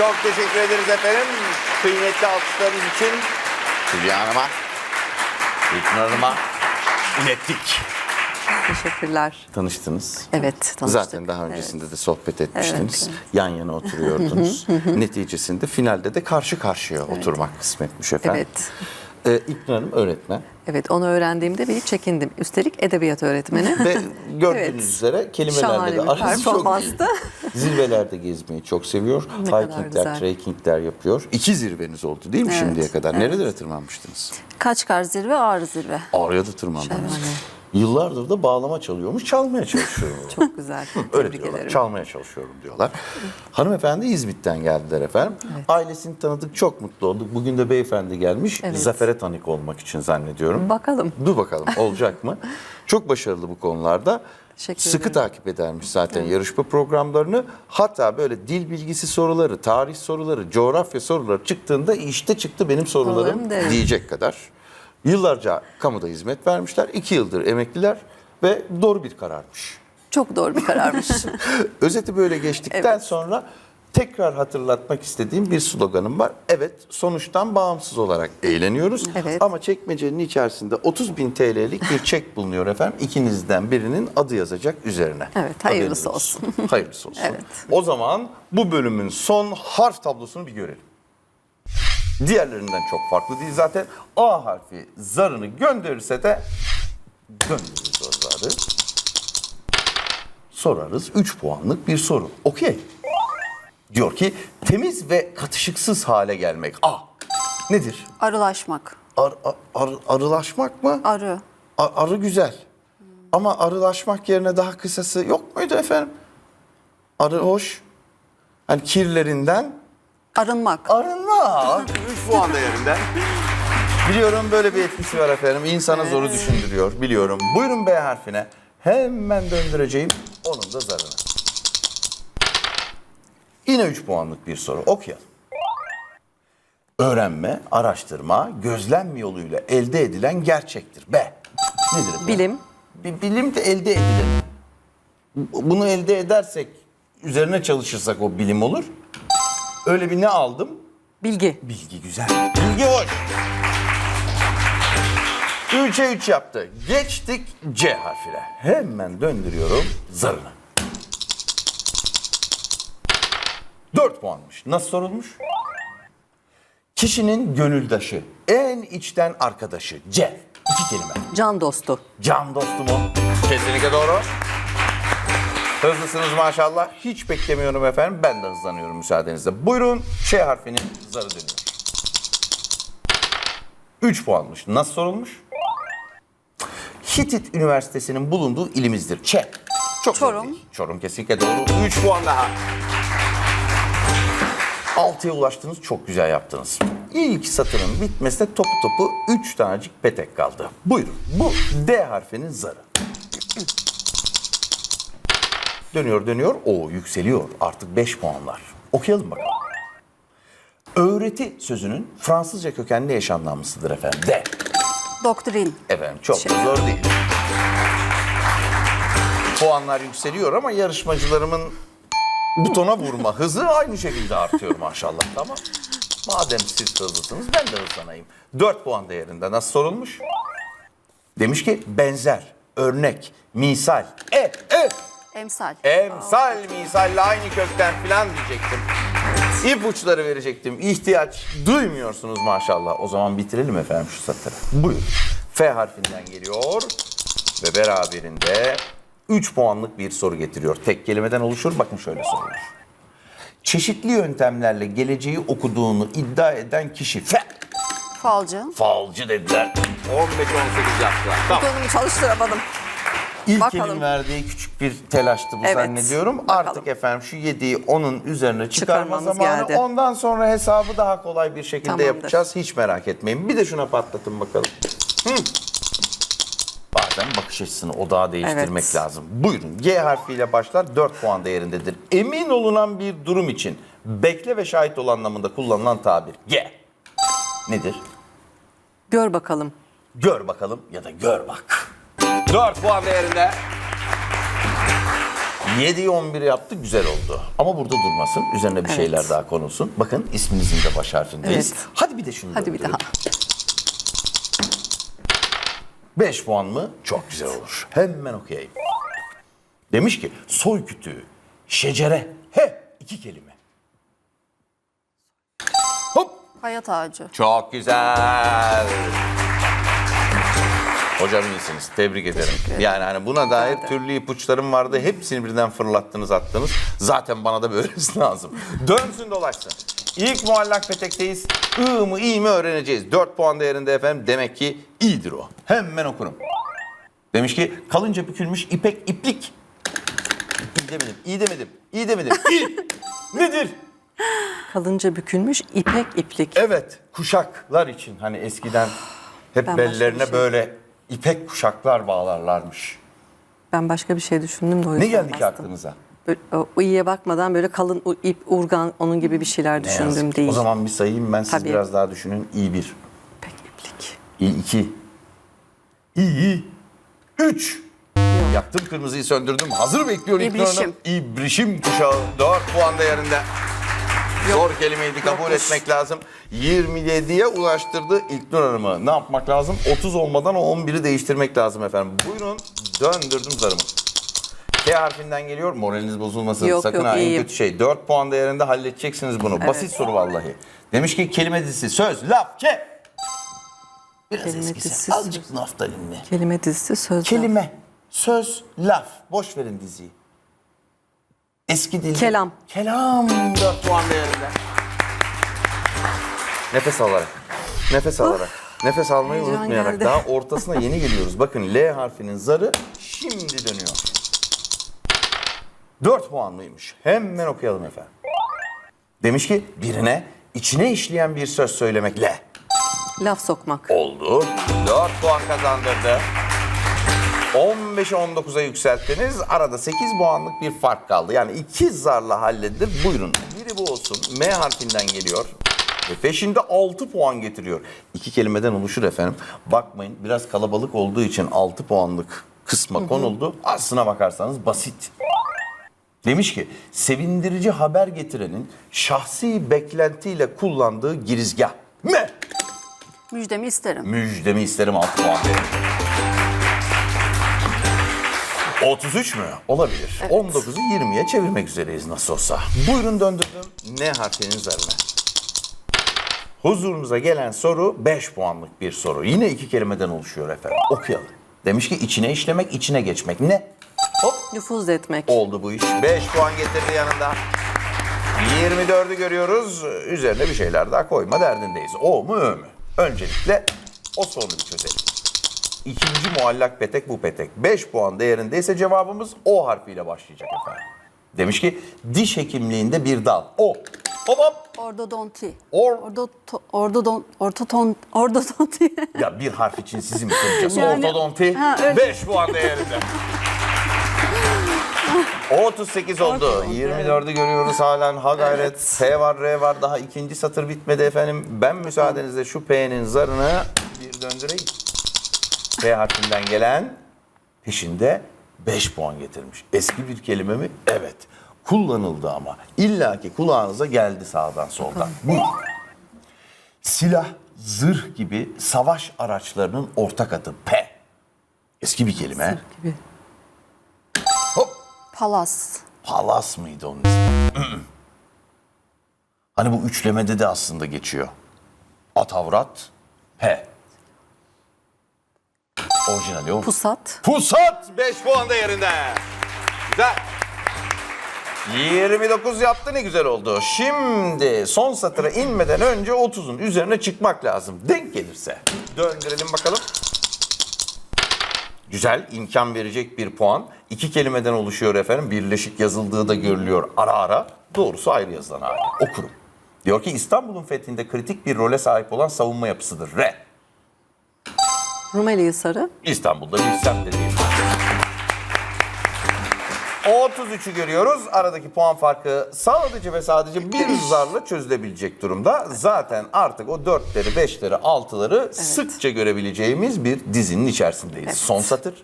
Çok teşekkür ederiz efendim. Kıymetli alkışlarınız için Hülya Hanım'a, İlknur Hanım'a ilettik. Teşekkürler. Tanıştınız. Evet tanıştık. Zaten daha öncesinde de sohbet etmiştiniz. Evet, Yan yana oturuyordunuz. Neticesinde finalde de karşı karşıya oturmak kısmetmiş efendim. Evet. Ee, İlknur Hanım öğretmen. Evet onu öğrendiğimde bir çekindim. Üstelik edebiyat öğretmeni. Ve gördüğünüz Evet. üzere kelimelerle Şahane de bir arası çok iyi. performanstı. Zirvelerde gezmeyi çok seviyor. kadar Hikingler, güzel. trekkingler yapıyor. İki zirveniz oldu değil mi Evet, şimdiye kadar? Nerelere tırmanmıştınız? Kaçkar zirve, ağrı zirve. Ağrı'ya da tırmandınız. Şahane. Yıllardır da bağlama çalıyormuş, çalmaya çalışıyor. Çok güzel. Öyle Tebrik diyorlar. ederim. Çalmaya çalışıyorum diyorlar. Hanımefendi İzmit'ten geldiler efendim. Ailesini tanıdık, çok mutlu olduk. Bugün de beyefendi gelmiş. Evet. Zafere tanık olmak için zannediyorum. Bakalım. Dur bakalım olacak mı? Çok başarılı bu konularda. Teşekkür Sıkı ederim. takip edermiş zaten yarışma programlarını. Hatta böyle dil bilgisi soruları, tarih soruları, coğrafya soruları çıktığında işte çıktı benim sorularım diyecek kadar. Yıllarca kamuda hizmet vermişler. iki yıldır emekliler ve doğru bir kararmış. Çok doğru bir kararmış. Özeti böyle geçtikten Evet. sonra tekrar hatırlatmak istediğim bir sloganım var. Evet sonuçtan bağımsız olarak eğleniyoruz. Evet. Ama çekmecenin içerisinde 30 bin TL'lik bir çek bulunuyor efendim. İkinizden birinin adı yazacak üzerine. Evet, hayırlısı Haberiniz olsun. hayırlısı olsun. Evet. O zaman bu bölümün son harf tablosunu bir görelim. Diğerlerinden çok farklı değil zaten. A harfi zarını gönderirse de göndeririz o zarı sorarız. 3 puanlık bir soru. Okey. Diyor ki temiz ve katışıksız hale gelmek. A. Nedir? Arılaşmak. Ar, ar- ar- arılaşmak mı? Arı. A- arı güzel. Ama arılaşmak yerine daha kısası yok muydu efendim? Arı hoş. Hani kirlerinden Arınmak. arınma. 3 puan değerinde. Biliyorum böyle bir etkisi var efendim. İnsana zoru düşündürüyor biliyorum. Buyurun B harfine. Hemen döndüreceğim onun da zarını. Yine 3 puanlık bir soru. Okuyalım. Öğrenme, araştırma, gözlem yoluyla elde edilen gerçektir. B. Nedir efendim? Bilim. Bir bilim de elde edilir. Bunu elde edersek, üzerine çalışırsak o bilim olur. Öyle bir ne aldım? Bilgi. Bilgi güzel. Bilgi hoş. 3'e 3 yaptı. Geçtik C harfine. Hemen döndürüyorum zarını. 4 puanmış. Nasıl sorulmuş? Kişinin gönüldaşı, en içten arkadaşı. C. İki kelime. Can dostu. Can dostum o. Kesinlikle doğru. Hızlısınız maşallah. Hiç beklemiyorum efendim. Ben de hızlanıyorum müsaadenizle. Buyurun Ş harfinin zarı dönüyor. 3 puanmış. Nasıl sorulmuş? Hitit Üniversitesi'nin bulunduğu ilimizdir. Ç. Çok zor Çorum. değil. Çorum kesinlikle doğru. 3 puan daha. 6'ya ulaştınız. Çok güzel yaptınız. İlk satırın bitmesine topu topu 3 tanecik petek kaldı. Buyurun. Bu D harfinin zarı. Dönüyor dönüyor. O yükseliyor. Artık 5 puanlar. Okuyalım bakalım. Öğreti sözünün Fransızca kökenli eş anlamlısıdır efendim. D. Doktrin. Efendim çok Şey- zor değil. Puanlar yükseliyor ama yarışmacılarımın butona vurma hızı aynı şekilde artıyor maşallah. Tamam. Madem siz hızlısınız ben de hızlanayım. 4 puan değerinde nasıl sorulmuş? Demiş ki benzer, örnek, misal, e, e, Emsal. emsal, misalle aynı kökten filan diyecektim. İpuçları verecektim. İhtiyaç duymuyorsunuz maşallah. O zaman bitirelim efendim şu satırı. Buyurun. F harfinden geliyor ve beraberinde 3 puanlık bir soru getiriyor. Tek kelimeden oluşur. Bakın şöyle sorulur. Çeşitli yöntemlerle geleceği okuduğunu iddia eden kişi F. Falcı. Falcı dediler. 15-18 yaptılar. Tamam. Konumu çalıştıramadım. İlk Bakalım. verdiği küçük bir telaştı bu Evet, zannediyorum. bakalım. Artık efendim şu yediği onun üzerine çıkarma Çıkarmamız zamanı. geldi. Ondan sonra hesabı daha kolay bir şekilde Tamamdır. yapacağız. Hiç merak etmeyin. Bir de şuna patlatın bakalım. Hı. Bazen bakış açısını odağa değiştirmek Evet. lazım. Buyurun. G harfiyle başlar 4 puan değerindedir. Emin olunan bir durum için bekle ve şahit ol anlamında kullanılan tabir. G. Nedir? Gör bakalım. Gör bakalım ya da gör bak. 4 puan değerinde. 7'yi 11'i yaptı güzel oldu. Ama burada durmasın. Üzerine bir Evet. şeyler daha konulsun. Bakın isminizin de baş harfindeyiz. Evet. Hadi bir de şunu Hadi bir daha. 5 puan mı? Çok güzel olur. Hemen okuyayım. Demiş ki soy kütüğü, şecere, he iki kelime. Hop. Hayat ağacı. Çok güzel. Hocam iyisiniz. Tebrik ederim. Yani hani buna dair türlü ipuçlarım vardı. Hepsini birden fırlattınız attınız. Zaten bana da böylesi lazım. Dönsün dolaşsın. İlk muallak petekteyiz. I mı iyi mi öğreneceğiz. 4 puan değerinde efendim. Demek ki iyidir o. Hemen okurum. Demiş ki kalınca bükülmüş ipek iplik. İyi demedim, iyi demedim, iyi demedim. İyi. Nedir? Kalınca bükülmüş ipek iplik. Evet, kuşaklar için hani eskiden hep Ben başka bellerine şey- böyle ipek kuşaklar bağlarlarmış. Ben başka bir şey düşündüm de o Ne yüzden geldi ki bastım. aklınıza? Böyle, o iyiye bakmadan böyle kalın u- ip, urgan onun gibi bir şeyler Ne yazık. düşündüm değil. O zaman bir sayayım ben siz Tabii. biraz daha düşünün. İyi bir, İpek iplik. iyi iki, iyi üç. Yaktım kırmızıyı söndürdüm. Hazır bekliyor İlknur Hanım. İbrişim. İbrişim kuşağı. 4 puan değerinde. Zor kelimeydi kabul etmek lazım. 27'ye ulaştırdı İlknur Hanım'ı. Ne yapmak lazım? 30 olmadan o 11'i değiştirmek lazım efendim. Buyurun döndürdüm zarımı. K harfinden geliyor. Moraliniz bozulmasın. Yok, Sakın yok, ha en iyiyim. kötü şey. 4 puan değerinde halledeceksiniz bunu. Basit soru vallahi. Demiş ki kelime dizisi, söz, laf, ke. Biraz Kelime eskisi. dizisi, Azıcık naftalinli. Kelime dizisi sözler. Kelime, söz, laf. Boş verin diziyi. Eski dil. Kelam. Kelam 4 puan değerinde. Nefes alarak. Nefes alarak. Nefes almayı Heyecan unutmayarak. geldi. Daha ortasına yeni geliyoruz. Bakın L harfinin zarı şimdi dönüyor. 4 puanlıymış. Hemen okuyalım efendim. Demiş ki birine içine işleyen bir söz söylemekle Laf sokmak. oldu. 4 puan kazandırdı. 15'e 19'a yükselttiniz. Arada 8 puanlık bir fark kaldı. Yani iki zarla halledilir. Buyurun. Biri bu olsun. M harfinden geliyor. Ve peşinde 6 puan getiriyor. İki kelimeden oluşur efendim. Bakmayın biraz kalabalık olduğu için 6 puanlık kısma konuldu. Aslına bakarsanız basit. Demiş ki sevindirici haber getirenin şahsi beklentiyle kullandığı girizgah. M. Müjdemi isterim. Müjdemi isterim 6 puan verin. 33 mü? Olabilir. 19'u 20'ye çevirmek üzereyiz nasıl olsa. Buyurun döndürdüm. Ne harfinin zarına? Huzurunuza gelen soru 5 puanlık bir soru. Yine iki kelimeden oluşuyor efendim. Okuyalım. Demiş ki içine işlemek, içine geçmek. Ne? Hop Nüfuz etmek. oldu bu iş. 5 puan getirdi yanında. 24'ü görüyoruz. Üzerine bir şeyler daha koyma derdindeyiz. O mu ö mü? Öncelikle o sorunu bir çözelim. İkinci muallak petek bu petek. 5 puan değerindeyse cevabımız O harfiyle başlayacak efendim. Demiş ki diş hekimliğinde bir dal. O. Hop hop. Ordodonti. Or. Ordo, ordodon, ortoton, ordodonti. Ya bir harf için sizi mi kıracağız? Yani- Ortodonti Ha, öyle. 5 puan değerinde. 38 oldu. Ortodonti, 24'ü görüyoruz halen. Ha gayret. P var, R var. Daha ikinci satır bitmedi efendim. Ben müsaadenizle şu P'nin zarını bir döndüreyim. P harfinden gelen peşinde 5 puan getirmiş. Eski bir kelime mi? Evet. Kullanıldı ama. İlla ki kulağınıza geldi sağdan soldan. Buyurun. Silah, zırh gibi savaş araçlarının ortak adı P. Eski bir kelime. gibi. Hop. Palas. Palas mıydı onun ismi? hani bu üçlemede de aslında geçiyor. Atavrat, P. Orijinali o. Pusat. Pusat 5 puan değerinde. Güzel. 29 yaptı ne güzel oldu. Şimdi son satıra inmeden önce 30'un üzerine çıkmak lazım. Denk gelirse. Döndürelim bakalım. Güzel, imkan verecek bir puan. İki kelimeden oluşuyor efendim. Birleşik yazıldığı da görülüyor ara ara. Doğrusu ayrı yazılan hali. Okurum. Diyor ki İstanbul'un fethinde kritik bir role sahip olan savunma yapısıdır. R. Rumeli Hisarı. İstanbul'da bir semt dediğim. 33'ü görüyoruz. Aradaki puan farkı sadece ve sadece bir zarla çözülebilecek durumda. Zaten artık o 4'leri, 5'leri, 6'ları sıkça görebileceğimiz bir dizinin içerisindeyiz. Son satır.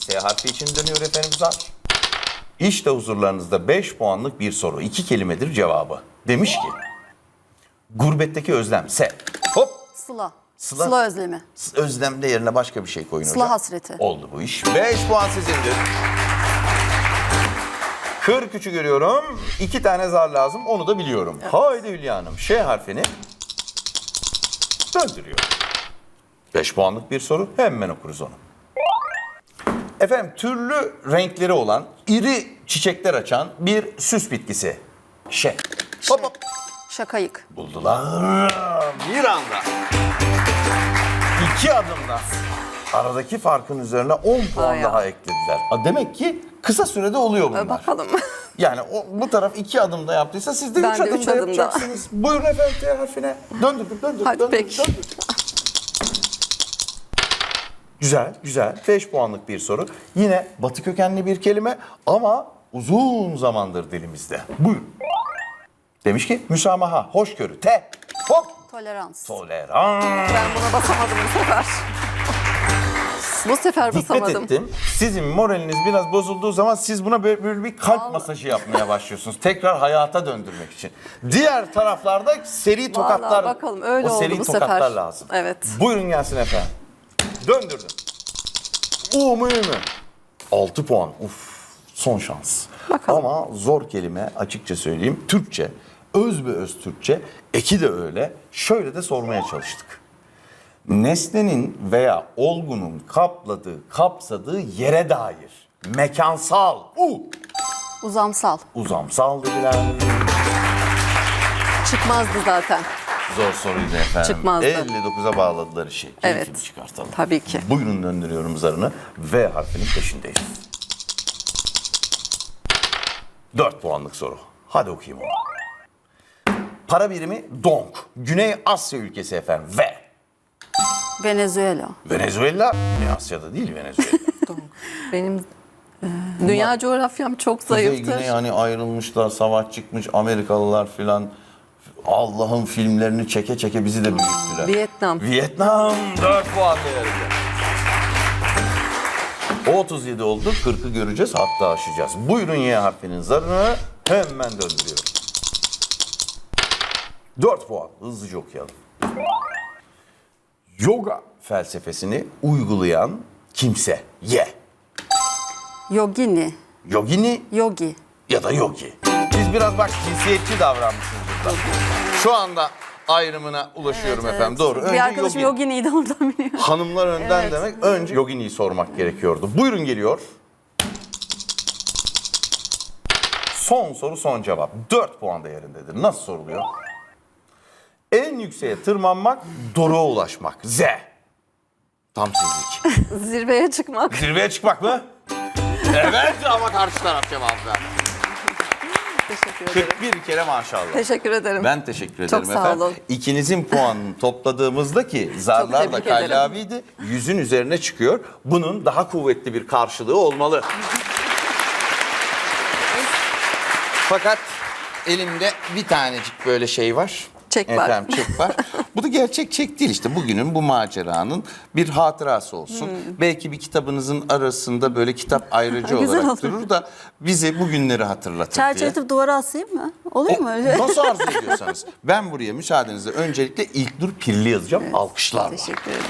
S harfi için dönüyor efendim zar. İşte huzurlarınızda 5 puanlık bir soru. İki kelimedir cevabı. Demiş ki gurbetteki özlem. Se. Hop. Sıla. Sıla. Sıla, özlemi. Özlem de yerine başka bir şey koyun Sıla hocam. hasreti. Oldu bu iş. 5 puan sizindir. 43'ü görüyorum. İki tane zar lazım. Onu da biliyorum. Haydi Hülya Hanım. Ş harfini döndürüyor. 5 puanlık bir soru. Hemen okuruz onu. Efendim türlü renkleri olan, iri çiçekler açan bir süs bitkisi. Ş. Hop hop. Şakayık. Buldular. Bir anda. İki adımda. Aradaki farkın üzerine 10 puan Ay ya. daha eklediler. Ha, Demek ki kısa sürede oluyor bunlar. Bakalım. Yani o, bu taraf iki adımda yaptıysa siz de Ben üç de adımda üç adımda. yapacaksınız. Buyurun efendim T harfine. Döndürdüm, döndürdüm, Hadi döndürdüm, peki. döndürdüm. Güzel, güzel. 5 puanlık bir soru. Yine batı kökenli bir kelime ama uzun zamandır dilimizde. Buyurun. Demiş ki müsamaha, hoşgörü, te, hop, Tolerans. tolerans. Ben buna basamadım bu sefer. Bu sefer Dikkat basamadım. ettim. Sizin moraliniz biraz bozulduğu zaman siz buna böyle, böyle bir kalp masajı yapmaya başlıyorsunuz. Tekrar hayata döndürmek için. Diğer taraflarda seri tokatlar. bakalım, öyle o seri oldu bu tokatlar sefer. lazım. Evet. Buyurun gelsin efendim. Döndürdüm. U mu Ü mü? 6 puan. Uf. Son şans. Bakalım. Ama zor kelime açıkça söyleyeyim. Türkçe. Öz be öz Türkçe. Eki de öyle. Şöyle de sormaya çalıştık nesnenin veya olgunun kapladığı, kapsadığı yere dair mekansal, u, Uzamsal. uzamsal dediler. Çıkmazdı zaten. Zor soruydu efendim. Çıkmazdı. 59'a bağladılar işi. Keyfini Evet. çıkartalım. Tabii ki. Buyurun döndürüyorum zarını. V harfinin peşindeyiz. 4 puanlık soru. Hadi okuyayım onu. Para birimi Donk. Güney Asya ülkesi efendim. V. Venezuela. Venezuela. Güney Asya'da değil Venezuela. Benim e, dünya coğrafyam çok Kuzey zayıftır. Güney hani ayrılmışlar, savaş çıkmış, Amerikalılar filan. Allah'ın filmlerini çeke çeke bizi de büyüttüler. Vietnam. Vietnam 4 puan değerinde. O 37 oldu, 40'ı göreceğiz hatta aşacağız. Buyurun Y harfinin zarını hemen döndürüyorum. 4 puan, hızlıca okuyalım. Yoga felsefesini uygulayan kimse. Y. Yogini. Yogini Yogi. ya da yogi. Biz biraz bak cinsiyetçi davranmışız burada. Şu anda ayrımına ulaşıyorum efendim. Doğru. Önce bir arkadaşım yogi. Yogini'yi de oradan biliyor. Hanımlar önden Evet. demek. Önce yoginiyi sormak gerekiyordu. Buyurun geliyor. Son soru son cevap. 4 puan değerindedir. Nasıl soruluyor? En yükseğe tırmanmak, doruğa ulaşmak. Z. Tam sizlik. Zirveye çıkmak. Zirveye çıkmak mı? evet ama karşı taraf cevap ver. Teşekkür ederim. 41 kere maşallah. Teşekkür ederim. Ben teşekkür Çok ederim sağ efendim. olun. İkinizin puanını topladığımızda ki zarlar da tebrik ederim. yüzün üzerine çıkıyor. Bunun daha kuvvetli bir karşılığı olmalı. Fakat elimde bir tanecik böyle şey var. Çek var. Efendim çek var. bu da gerçek çek değil işte. Bugünün bu maceranın bir hatırası olsun. Hmm. Belki bir kitabınızın arasında böyle kitap ayrıcı olarak olur. durur da bizi bugünleri hatırlatır diye. Çerçeveletip duvara asayım mı? Oluyor mu öyle? Nasıl arzu ediyorsanız. Ben buraya müsaadenizle öncelikle ilk dur pilli yazacağım. Alkışlarla. Teşekkür ederim.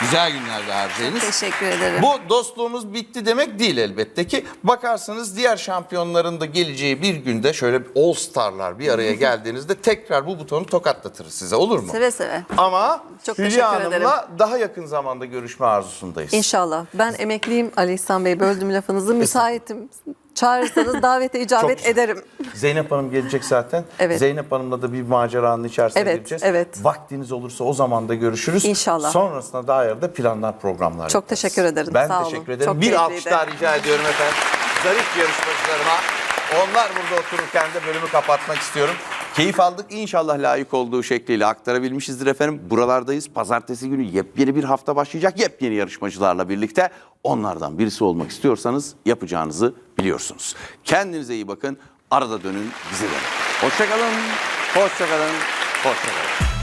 Güzel günlerde harcayınız. Teşekkür ederim. Bu dostluğumuz bitti demek değil elbette ki. Bakarsınız diğer şampiyonların da geleceği bir günde şöyle All Star'lar bir araya geldiğinizde tekrar bu butonu tokatlatırız size olur mu? Seve seve. Ama Çok teşekkür Hülya Hanım'la ederim. daha yakın zamanda görüşme arzusundayız. İnşallah. Ben emekliyim Ali İhsan Bey. Böldüm lafınızı. Müsaitim. Çağırırsanız davete icabet güzel. ederim. Zeynep Hanım gelecek zaten. Evet. Zeynep Hanım'la da bir maceranın içerisine Evet, gireceğiz. evet. Vaktiniz olursa o zaman da görüşürüz. İnşallah. Sonrasında dair de planlar, programlar Çok yaparız. teşekkür ederim, Ben sağ olun. teşekkür ederim. Çok bir alkış daha rica ediyorum efendim. Zarif yarışmacılarıma. Onlar burada otururken de bölümü kapatmak istiyorum. Keyif aldık. İnşallah layık olduğu şekliyle aktarabilmişizdir efendim. Buralardayız. Pazartesi günü yepyeni bir hafta başlayacak. Yepyeni yarışmacılarla birlikte. Onlardan birisi olmak istiyorsanız yapacağınızı biliyorsunuz. Kendinize iyi bakın. Arada dönün bize dönün. Hoşçakalın. Hoşçakalın. Hoşçakalın.